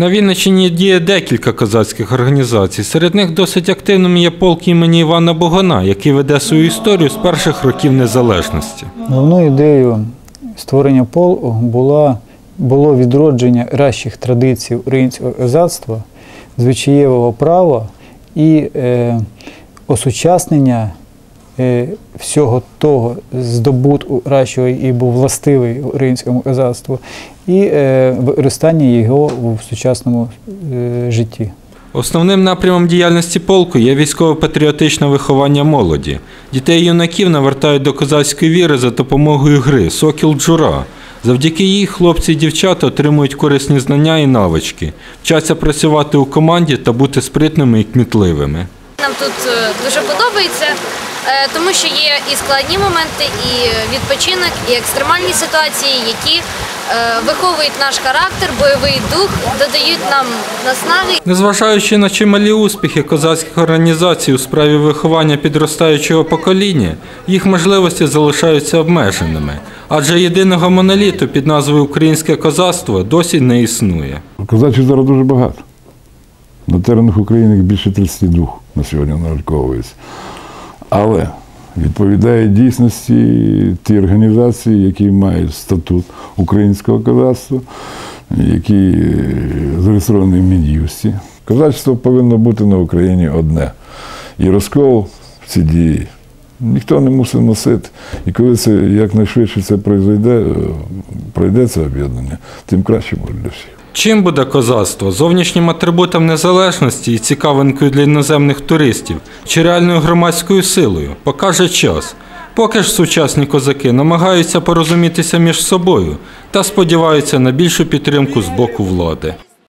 На Вінниччині діє декілька козацьких організацій. Серед них досить активним є полк імені Івана Богона, який веде свою історію з перших років незалежності. Головною ідеєю створення полу була, було відродження кращих традицій українського козацтва, звичаєвого права і е, осучаснення всього того здобутку кращого і був властивий українському козацтву, і е, використання його в сучасному е, житті. Основним напрямом діяльності полку є військово-патріотичне виховання молоді. Дітей і юнаків навертають до козацької віри за допомогою гри Сокіл Джура. Завдяки їй хлопці і дівчата отримують корисні знання і навички, вчаться працювати у команді та бути спритними і кмітливими. Нам тут е, дуже подобається, е, тому що є і складні моменти, і відпочинок, і екстремальні ситуації, які е, виховують наш характер, бойовий дух, додають нам наснаги Незважаючи на чималі успіхи козацьких організацій у справі виховання підростаючого покоління, їх можливості залишаються обмеженими, адже єдиного моноліту під назвою Українське козацтво досі не існує. Козачів зараз дуже багато. На теренах України більше 32 на сьогодні нараховується. Але відповідає дійсності ті організації, які мають статут українського козацтва, які зареєстровані в Мін'юсті. Козацтво повинно бути на Україні одне. І розкол в ці дії ніхто не мусить носити. І коли це якнайшвидше це пройде, пройде це об'єднання, тим краще буде для всіх. Чим буде козацтво? Зовнішнім атрибутом незалежності і цікавинкою для іноземних туристів чи реальною громадською силою? Покаже час. Поки ж сучасні козаки намагаються порозумітися між собою та сподіваються на більшу підтримку з боку влади.